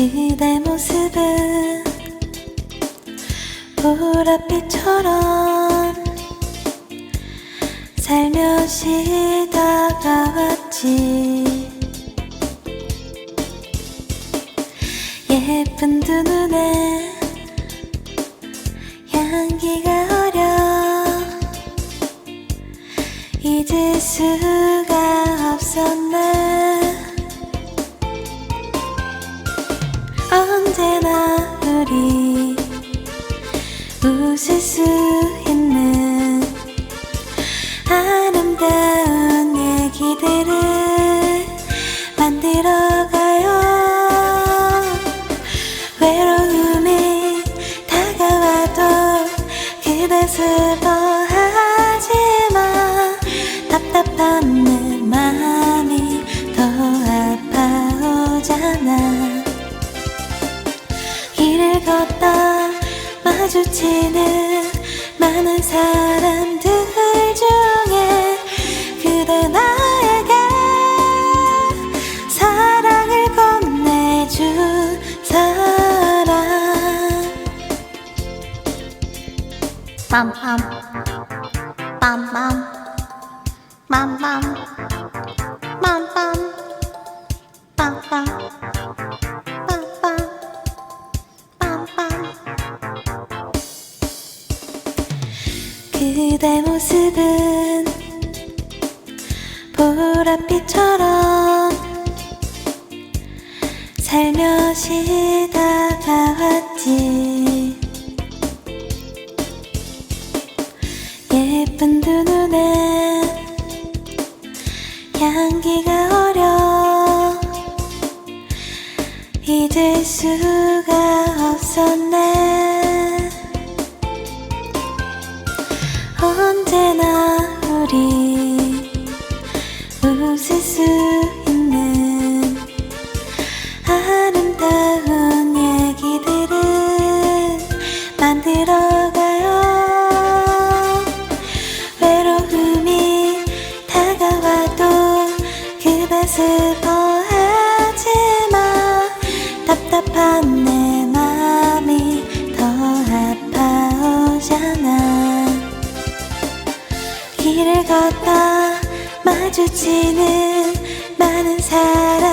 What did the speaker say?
그대 모습은 보랏빛처럼 살며시 다가왔지. 예쁜 두 눈에 향기가 어려 잊을 수가 없었네 언제나 우리 웃을 수 있는 아름다운 얘기들을 만들어가요. 외로움이 다가와도 그대 슬퍼하 걷다. 마주치는 많은 사람들 중에 그대 나에게 사랑을 건네준 사람. 빰빰. 빰빰. 빰빰. 빰빰. 빰빰 그대 모습은 보랏빛처럼 살며시 다가왔지. 예쁜 두 눈에 향기가 어려 잊을 수가 없었네 언제나 우리 웃을 수 있는 아름다운 얘기들을 만들어가요. 외로움이 다가와도 그대 슬퍼하지마. 답답한 내 맘이 더 아파오잖아 길을 걷다 마주치는 많은 사람